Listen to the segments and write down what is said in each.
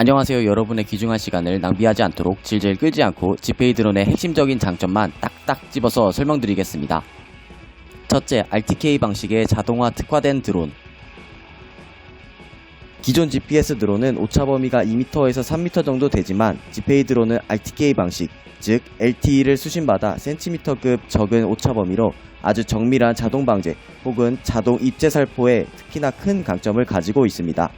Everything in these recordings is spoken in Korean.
안녕하세요. 여러분의 귀중한 시간을 낭비하지 않도록 질질 끌지 않고 지페이 드론의 핵심적인 장점만 딱딱 집어서 설명드리겠습니다. 첫째, RTK 방식의 자동화 특화된 드론. 기존 GPS 드론은 오차 범위가 2m에서 3m 정도 되지만 지페이 드론은 RTK 방식, 즉 LTE를 수신받아 센티미터급 적은 오차 범위로 아주 정밀한 자동 방제 혹은 자동 입재 살포에 특히나 큰 강점을 가지고 있습니다.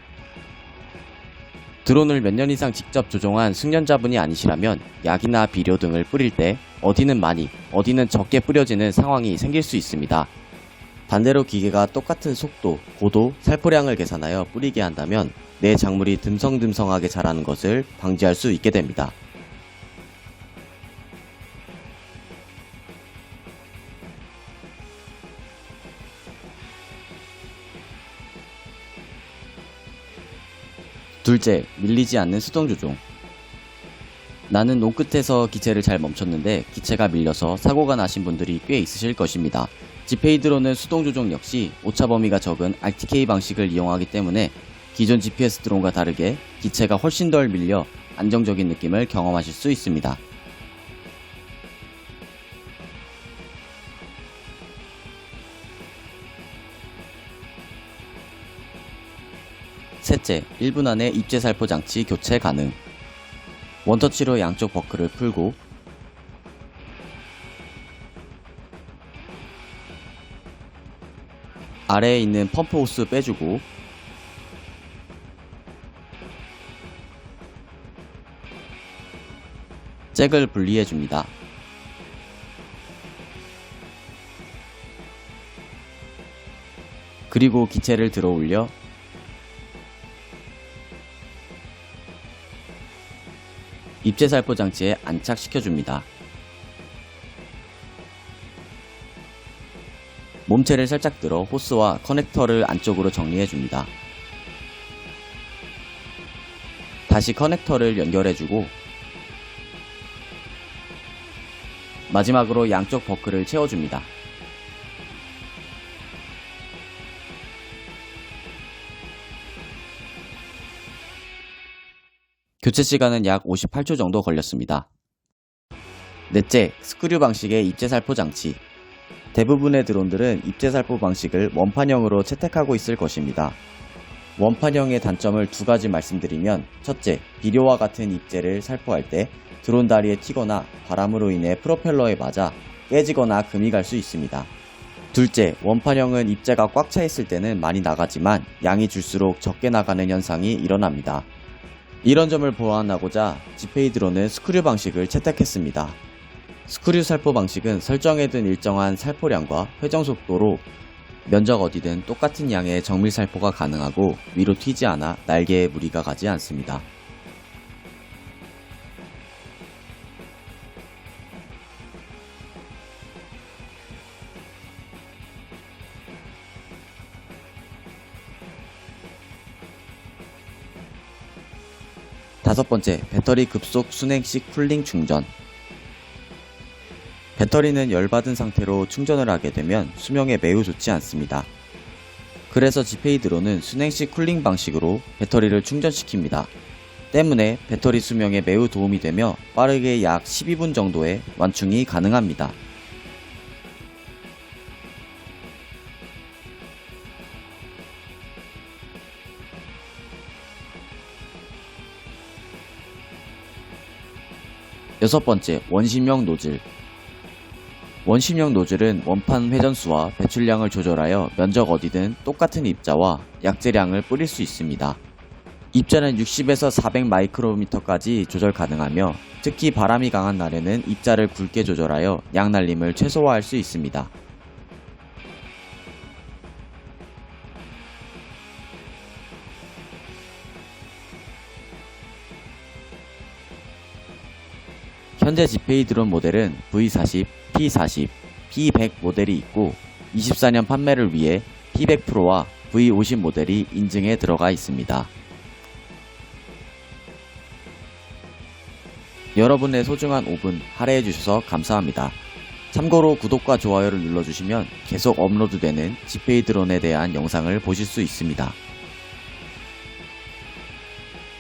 드론을 몇 년 이상 직접 조종한 숙련자분이 아니시라면 약이나 비료 등을 뿌릴 때 어디는 많이, 어디는 적게 뿌려지는 상황이 생길 수 있습니다. 반대로 기계가 똑같은 속도, 고도, 살포량을 계산하여 뿌리게 한다면 내 작물이 듬성듬성하게 자라는 것을 방지할 수 있게 됩니다. 둘째, 밀리지 않는 수동 조종. 나는 논 끝에서 기체를 잘 멈췄는데 기체가 밀려서 사고가 나신 분들이 꽤 있으실 것입니다. 지페이 드론은 수동 조종 역시 오차 범위가 적은 RTK 방식을 이용하기 때문에 기존 GPS 드론과 다르게 기체가 훨씬 덜 밀려 안정적인 느낌을 경험하실 수 있습니다. 셋째, 1분 안에 입재 살포 장치 교체 가능. 원터치로 양쪽 버클을 풀고 아래에 있는 펌프 호스 빼주고 잭을 분리해 줍니다. 그리고 기체를 들어 올려 입재살포 장치에 안착시켜줍니다. 몸체를 살짝 들어 호스와 커넥터를 안쪽으로 정리해줍니다. 다시 커넥터를 연결해주고 마지막으로 양쪽 버클을 채워줍니다. 교체 시간은 약 58초 정도 걸렸습니다. 넷째, 스크류 방식의 입재살포 장치. 대부분의 드론들은 입재살포 방식을 원판형으로 채택하고 있을 것입니다. 원판형의 단점을 두 가지 말씀드리면 첫째, 비료와 같은 입재를 살포할 때 드론 다리에 튀거나 바람으로 인해 프로펠러에 맞아 깨지거나 금이 갈 수 있습니다. 둘째, 원판형은 입재가 꽉 차 있을 때는 많이 나가지만 양이 줄수록 적게 나가는 현상이 일어납니다. 이런 점을 보완하고자 지페이 드론은 스크류 방식을 채택했습니다. 스크류 살포 방식은 설정해둔 일정한 살포량과 회전 속도로 면적 어디든 똑같은 양의 정밀 살포가 가능하고 위로 튀지 않아 날개에 무리가 가지 않습니다. 다섯 번째, 배터리 급속 순행식 쿨링 충전. 배터리는 열받은 상태로 충전을 하게 되면 수명에 매우 좋지 않습니다. 그래서 지페이 드론은 순행식 쿨링 방식으로 배터리를 충전시킵니다. 때문에 배터리 수명에 매우 도움이 되며 빠르게 약 12분 정도의 완충이 가능합니다. 여섯 번째, 원심형 노즐. 원심형 노즐은 원판 회전수와 배출량을 조절하여 면적 어디든 똑같은 입자와 약재량을 뿌릴 수 있습니다. 입자는 60에서 400 마이크로미터까지 조절 가능하며 특히 바람이 강한 날에는 입자를 굵게 조절하여 양 날림을 최소화할 수 있습니다. 현재 지페이 드론 모델은 V40, P40, P100 모델이 있고 24년 판매를 위해 P100 프로와 V50 모델이 인증에 들어가 있습니다. 여러분의 소중한 5분 할애해 주셔서 감사합니다. 참고로 구독과 좋아요를 눌러주시면 계속 업로드되는 지페이 드론에 대한 영상을 보실 수 있습니다.